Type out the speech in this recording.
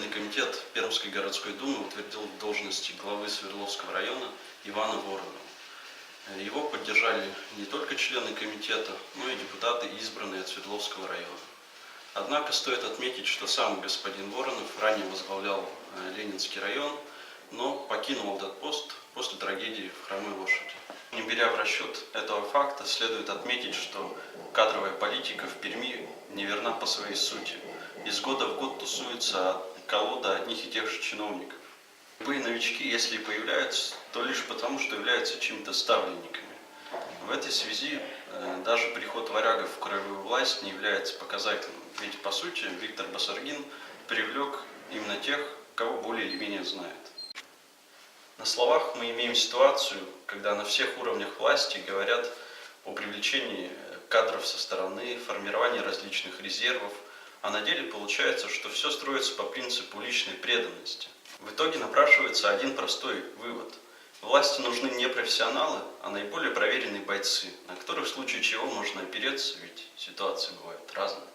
Избирательный комитет Пермской городской думы утвердил должности главы Свердловского района Ивана Воронова. Э, Его поддержали не только члены комитета, но и депутаты, избранные от Свердловского района. Однако стоит отметить, что сам господин Воронов ранее возглавлял э, Ленинский район, но покинул этот пост после трагедии в Хромой Лошади. Не беря в расчет этого факта, следует отметить, что кадровая политика в Перми неверна по своей сути. Из года в год тусуется колода одних и тех же чиновников. Любые новички, если и появляются, то лишь потому, что являются чьими-то ставленниками. В этой связи э, даже приход варягов в краевую власть не является показательным. Ведь, по сути, Виктор Басаргин привлек именно тех, кого более или менее знает. На словах мы имеем ситуацию, когда на всех уровнях власти говорят о привлечении кадров со стороны, формировании различных резервов, а на деле получается, что все строится по принципу личной преданности. В итоге напрашивается один простой вывод. Власти нужны не профессионалы, а наиболее проверенные бойцы, на которых в случае чего можно опереться, ведь ситуации бывают разные.